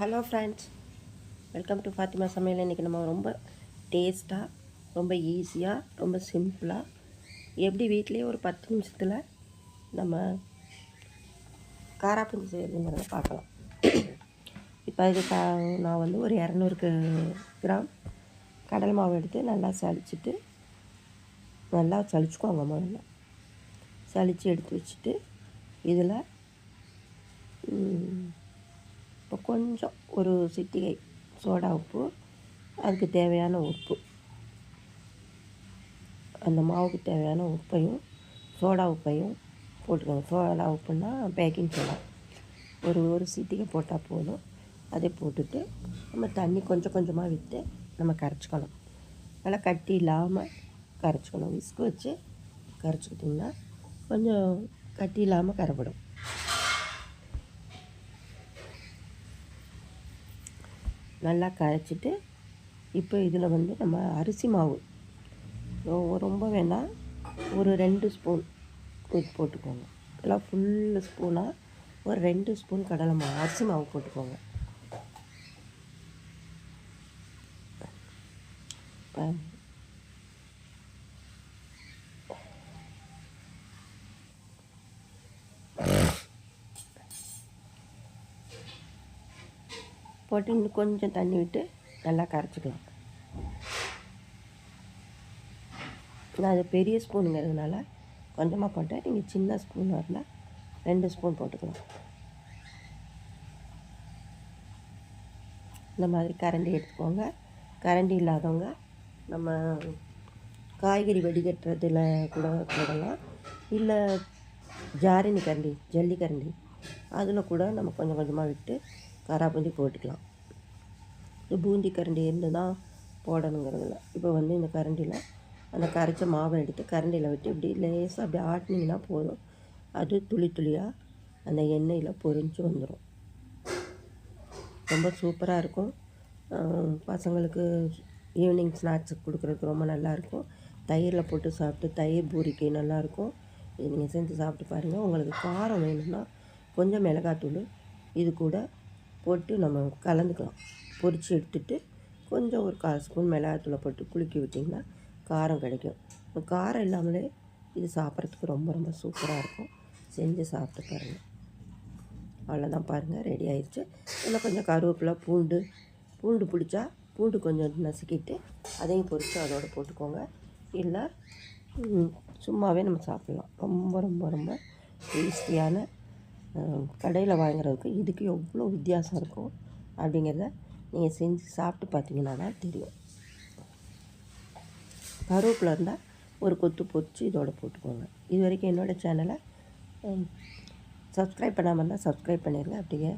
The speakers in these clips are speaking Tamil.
Hello friends welcome to Fathima சமையல் இன்றைக்கி நம்ம ரொம்ப டேஸ்ட்டாக ரொம்ப ஈஸியாக ரொம்ப சிம்பிளாக எப்படி வீட்டிலேயே ஒரு பத்து நிமிஷத்தில் நம்ம காராப்பஞ்சி செய்யறதுங்கிறத பார்க்கலாம். இப்போ அதுக்கு நான் வந்து ஒரு இரநூறுக்கு கிராம் கடலை மாவு எடுத்து நல்லா சளிச்சுட்டு நல்லா சளிச்சுக்கோங்க முதல்ல. சளிச்சு எடுத்து வச்சுட்டு இதில் இப்போ கொஞ்சம் ஒரு சிட்டிகை சோடா உப்பு அதுக்கு தேவையான உப்பு. அந்த மாவுக்கு தேவையான உப்பையும் சோடா உப்பையும் போட்டுக்கோங்க. சோடா உப்புன்னா பேக்கிங் சோடா. ஒரு ஒரு சிட்டிகை போட்டால் போதும். அதை போட்டுட்டு நம்ம தண்ணி கொஞ்சம் கொஞ்சமாக விட்டு நம்ம கரைச்சிக்கணும். நல்லா கட்டி இல்லாமல் கரைச்சிக்கணும். விஸ்கு வச்சு கரைச்சிக்கிட்டிங்கன்னா கொஞ்சம் கட்டி இல்லாமல் கரைப்படும். நல்லா கரைச்சிட்டு இப்போ இதில் வந்து நம்ம அரிசி மாவு. ரொம்ப வேணால் ஒரு ரெண்டு ஸ்பூன் இது போட்டுக்கோங்க. எல்லாம் ஃபுல் ஸ்பூனாக ஒரு ரெண்டு ஸ்பூன் கடலை மாவு அரிசி மாவு போட்டுக்கோங்க. போட்டு இன்னும் கொஞ்சம் தண்ணி விட்டு நல்லா கரைச்சிக்கலாம். நான் அது பெரிய ஸ்பூனுங்கிறதுனால கொஞ்சமாக போட்டேன். நீங்கள் சின்ன ஸ்பூன் இருந்தால் ரெண்டு ஸ்பூன் போட்டுக்கலாம். இந்த மாதிரி கரண்டி எடுத்துக்கோங்க. கரண்டி இல்லாதவங்க நம்ம காய்கறி வடிகட்டுறதுல கூட போடலாம். இல்லை ஜாரினி கரண்டி ஜல்லி கரண்டி அதில் கூட நம்ம கொஞ்சம் கொஞ்சமாக விட்டு காராபூந்தி போட்டுக்கலாம். இந்த பூந்தி கரண்டி இருந்து தான் போடணுங்கிறதுல. இப்போ வந்து இந்த கரண்டியில் அந்த கரைச்ச மாவை எடுத்து கரண்டியில் விட்டு இப்படி லேசாக அப்படி ஆட்டினீங்கன்னா போதும். அது துளி துளியாக அந்த எண்ணெயில் பொரிஞ்சு வந்துடும் ரொம்ப சூப்பராக இருக்கும். பசங்களுக்கு ஈவினிங் ஸ்நாக்ஸுக்கு கொடுக்குறதுக்கு ரொம்ப நல்லாயிருக்கும் தயிரில் போட்டு சாப்பிட்டு தயிர் பூரிக்கு நல்லாயிருக்கும் இது நீங்கள் செஞ்சு சாப்பிட்டு பாருங்கள் உங்களுக்கு காரம் வேணும்னா கொஞ்சம் மிளகாத்தூள் இது கூட போட்டு நம்ம கலந்துக்கலாம். பொரித்து எடுத்துட்டு கொஞ்சம் ஒரு கால் ஸ்பூன் மிளகாத்தூளை போட்டு குலுக்கி விட்டிங்கன்னா காரம் கிடைக்கும். காரம் இல்லாமலே இது சாப்பிட்றதுக்கு ரொம்ப ரொம்ப சூப்பராக இருக்கும். செஞ்சு சாப்பிட்டு பாருங்கள் அவ்வளோதான் பாருங்கள் ரெடி ஆயிடுச்சு இதில் கொஞ்சம் கருவேப்பிலை பூண்டு பூண்டு பிடிச்சா பூண்டு கொஞ்சம் நசுக்கிட்டு அதையும் பொரித்து அதோடு போட்டுக்கோங்க. இல்லை சும்மாவே நம்ம சாப்பிட்லாம். ரொம்ப ரொம்ப ரொம்ப டேஸ்டியான கடையில் வாங்குறதுக்கு இதுக்கு எவ்வளோ வித்தியாசம் இருக்கும் அப்படிங்கிறத நீங்கள் செஞ்சு சாப்பிட்டு பார்த்தீங்கன்னா தான் தெரியும். கருவேப்பில் இருந்தால் ஒரு கொத்து பொறிச்சு இதோட போட்டுக்கோங்க. இது வரைக்கும் என்னோடய சேனலை சப்ஸ்கிரைப் பண்ணாமல் இருந்தால் சப்ஸ்கிரைப் பண்ணிடுங்க அப்படியே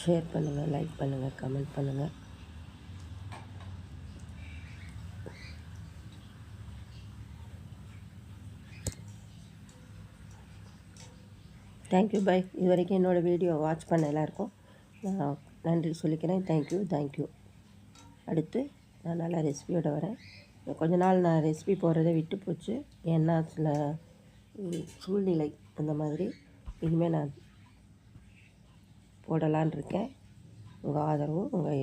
ஷேர் பண்ணுங்கள் லைக் பண்ணுங்கள் கமெண்ட் பண்ணுங்கள் தேங்க்யூ பை இது வரைக்கும் என்னோடய வீடியோ வாட்ச் பண்ண எல்லாருக்கும் நான் நன்றி சொல்லிக்கிறேன். தேங்க்யூ தேங்க்யூ அடுத்து நான் நல்லா ரெசிபியோட வரேன். கொஞ்ச நாள் நான் ரெசிபி போடுறதே விட்டு போச்சு. ஏன்னா சில சூழ்நிலை அந்த மாதிரி. இனிமேல் நான் போடலான் இருக்கேன். உங்கள் ஆதரவும் உங்கள்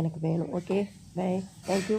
எனக்கு வேணும். Okay bye thank you